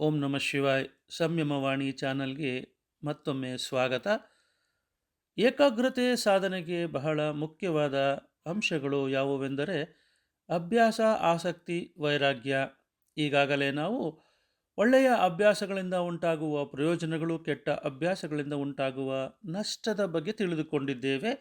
ಓಂ ನಮಃ ಶಿವಾಯ್, ಸಂಯಮವಾಣಿ ಚಾನಲ್ಗೆ ಮತ್ತೊಮ್ಮೆ ಸ್ವಾಗತ. ಏಕಾಗ್ರತೆ ಸಾಧನೆಗೆ ಬಹಳ ಮುಖ್ಯವಾದ ಅಂಶಗಳು ಯಾವುವೆಂದರೆ ಅಭ್ಯಾಸ, ಆಸಕ್ತಿ, ವೈರಾಗ್ಯ. ಈಗಾಗಲೇ ನಾವು ಒಳ್ಳೆಯ ಅಭ್ಯಾಸಗಳಿಂದ ಉಂಟಾಗುವ, ಪ್ರಯೋಜನಗಳು ಕೆಟ್ಟ ಅಭ್ಯಾಸಗಳಿಂದ ಉಂಟಾಗುವ ನಷ್ಟದ ಬಗ್ಗೆ ತಿಳಿದುಕೊಂಡಿದ್ದೇವೆ.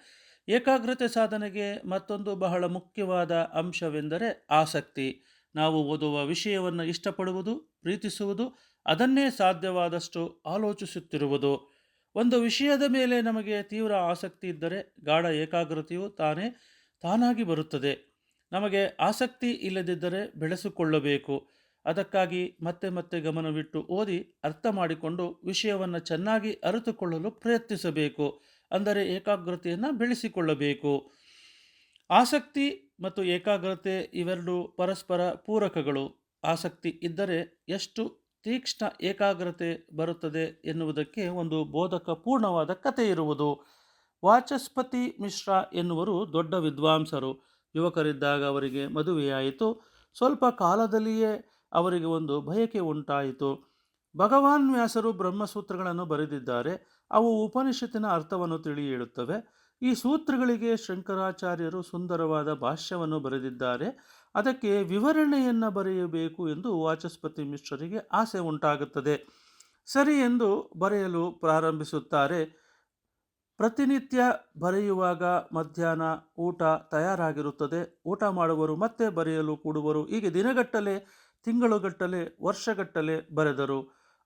ಏಕಾಗ್ರತೆ ಸಾಧನೆಗೆ ಮತ್ತೊಂದು ಬಹಳ ಮುಖ್ಯವಾದ ಅಂಶವೆಂದರೆ ಆಸಕ್ತಿ. ನಾವು ಓದುವ ವಿಷಯವನ್ನು ಇಷ್ಟಪಡುವುದು, ಪ್ರೀತಿಸುವುದು, ಅದನ್ನೇ ಸಾಧ್ಯವಾದಷ್ಟು ಆಲೋಚಿಸುತ್ತಿರುವುದು. ಒಂದು ವಿಷಯದ ಮೇಲೆ ನಮಗೆ ತೀವ್ರ ಆಸಕ್ತಿ ಇದ್ದರೆ ಗಾಢ ಏಕಾಗ್ರತೆಯು ತಾನೇ, ತಾನಾಗಿ ಬರುತ್ತದೆ. ನಮಗೆ ಆಸಕ್ತಿ ಇಲ್ಲದಿದ್ದರೆ ಬೆಳೆಸಿಕೊಳ್ಳಬೇಕು. ಅದಕ್ಕಾಗಿ ಮತ್ತೆ ಮತ್ತೆ ಗಮನವಿಟ್ಟು ಓದಿ ಅರ್ಥ ಮಾಡಿಕೊಂಡು ವಿಷಯವನ್ನು ಚೆನ್ನಾಗಿ ಅರಿತುಕೊಳ್ಳಲು ಪ್ರಯತ್ನಿಸಬೇಕು. ಅಂದರೆ ಏಕಾಗ್ರತೆಯನ್ನು ಬೆಳೆಸಿಕೊಳ್ಳಬೇಕು. ಆಸಕ್ತಿ ಮತ್ತು ಏಕಾಗ್ರತೆ ಇವೆರಡು ಪರಸ್ಪರ ಪೂರಕಗಳು. ಆಸಕ್ತಿ ಇದ್ದರೆ ಎಷ್ಟು ತೀಕ್ಷ್ಣ ಏಕಾಗ್ರತೆ ಬರುತ್ತದೆ ಎನ್ನುವುದಕ್ಕೆ ಒಂದು ಬೋಧಕ ಪೂರ್ಣವಾದ ಕಥೆ ಇರುವುದು. ವಾಚಸ್ಪತಿ ಮಿಶ್ರಾ ಎನ್ನುವರು ದೊಡ್ಡ ವಿದ್ವಾಂಸರು. ಯುವಕರಿದ್ದಾಗ ಅವರಿಗೆ ಮದುವೆಯಾಯಿತು. ಸ್ವಲ್ಪ ಕಾಲದಲ್ಲಿಯೇ ಅವರಿಗೆ ಒಂದು ಬಯಕೆ ಉಂಟಾಯಿತು. ಭಗವಾನ್ ವ್ಯಾಸರು ಬ್ರಹ್ಮಸೂತ್ರಗಳನ್ನು ಬರೆದಿದ್ದಾರೆ. ಅವು ಉಪನಿಷತ್ತಿನ ಅರ್ಥವನ್ನು ತಿಳಿ ಈ ಸೂತ್ರಗಳಿಗೆ ಶಂಕರಾಚಾರ್ಯರು ಸುಂದರವಾದ ಭಾಷ್ಯವನ್ನು ಬರೆದಿದ್ದಾರೆ. ಅದಕ್ಕೆ ವಿವರಣೆಯನ್ನು ಬರೆಯಬೇಕು ಎಂದು ವಾಚಸ್ಪತಿ ಮಿಶ್ರರಿಗೆ ಆಸೆ ಉಂಟಾಗುತ್ತದೆ. ಸರಿ ಎಂದು ಬರೆಯಲು ಪ್ರಾರಂಭಿಸುತ್ತಾರೆ. ಪ್ರತಿನಿತ್ಯ ಬರೆಯುವಾಗ ಮಧ್ಯಾಹ್ನ ಊಟ ತಯಾರಾಗಿರುತ್ತದೆ. ಊಟ ಮಾಡುವರು ಮತ್ತೆ ಬರೆಯಲು ಕೂಡುವರು. ಹೀಗೆ ದಿನಗಟ್ಟಲೆ, ತಿಂಗಳುಗಟ್ಟಲೆ, ವರ್ಷಗಟ್ಟಲೆ ಬರೆದರು.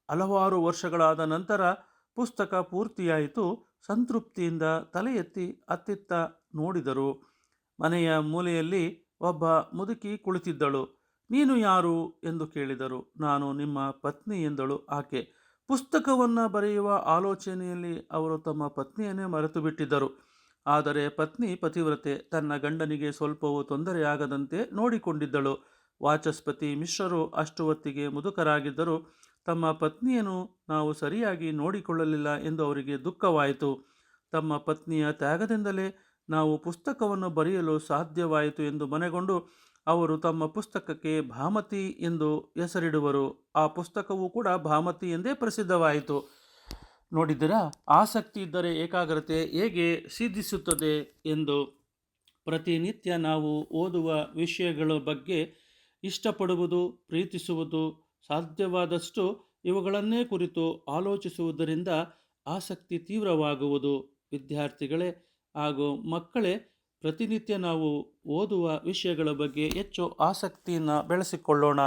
ಹಲವಾರು ವರ್ಷಗಳಾದ ನಂತರ ಪುಸ್ತಕ ಪೂರ್ತಿಯಾಯಿತು. ಸಂತೃಪ್ತಿಯಿಂದ ತಲೆ ಎತ್ತಿ ಅತ್ತಿತ್ತ ನೋಡಿದರು. ಮನೆಯ ಮೂಲೆಯಲ್ಲಿ ಒಬ್ಬ ಮುದುಕಿ ಕುಳಿತಿದ್ದಳು. ನೀನು ಯಾರು? ಎಂದು ಕೇಳಿದರು. ನಾನು ನಿಮ್ಮ ಪತ್ನಿ ಎಂದಳು ಆಕೆ. ಪುಸ್ತಕವನ್ನು ಬರೆಯುವ ಆಲೋಚನೆಯಲ್ಲಿ ಅವರು ತಮ್ಮ ಪತ್ನಿಯನ್ನೇ ಮರೆತು ಬಿಟ್ಟಿದ್ದರು ಆದರೆ ಪತ್ನಿ ಪತಿವ್ರತೆ ತನ್ನ ಗಂಡನಿಗೆ ಸ್ವಲ್ಪವೂ ತೊಂದರೆಯಾಗದಂತೆ ನೋಡಿಕೊಂಡಿದ್ದಳು. ವಾಚಸ್ಪತಿ ಮಿಶ್ರರು ಅಷ್ಟು ಹೊತ್ತಿಗೆ ಮುದುಕರಾಗಿದ್ದರು ತಮ್ಮ ಪತ್ನಿಯನ್ನು ನಾವು ಸರಿಯಾಗಿ ನೋಡಿಕೊಳ್ಳಲಿಲ್ಲ ಎಂದು ಅವರಿಗೆ ದುಃಖವಾಯಿತು. ತಮ್ಮ ಪತ್ನಿಯ ತ್ಯಾಗದಿಂದಲೇ ನಾವು ಪುಸ್ತಕವನ್ನು ಬರೆಯಲು ಸಾಧ್ಯವಾಯಿತು ಎಂದು ಮನೆಗೊಂಡು ಅವರು ತಮ್ಮ ಪುಸ್ತಕಕ್ಕೆ ಭಾಮತಿ ಎಂದು ಹೆಸರಿಡುವರು. ಆ ಪುಸ್ತಕವು ಕೂಡ ಭಾಮತಿ ಎಂದೇ ಪ್ರಸಿದ್ಧವಾಯಿತು. ನೋಡಿದ್ದೀರಾ? ಆಸಕ್ತಿ ಇದ್ದರೆ ಏಕಾಗ್ರತೆ ಹೇಗೆ ಸಿದ್ಧಿಸುತ್ತದೆ ಎಂದು ಪ್ರತಿನಿತ್ಯ ನಾವು ಓದುವ ವಿಷಯಗಳ ಬಗ್ಗೆ ಇಷ್ಟಪಡುವುದು, ಪ್ರೀತಿಸುವುದು ಸಾಧ್ಯವಾದಷ್ಟು ಇವುಗಳನ್ನೇ ಕುರಿತು ಆಲೋಚಿಸುವುದರಿಂದ ಆಸಕ್ತಿ ತೀವ್ರವಾಗುವುದು. ವಿದ್ಯಾರ್ಥಿಗಳೇ ಹಾಗೂ ಮಕ್ಕಳೇ, ಪ್ರತಿನಿತ್ಯ ನಾವು ಓದುವ ವಿಷಯಗಳ ಬಗ್ಗೆ ಹೆಚ್ಚು ಆಸಕ್ತಿಯನ್ನು ಬೆಳೆಸಿಕೊಳ್ಳೋಣ.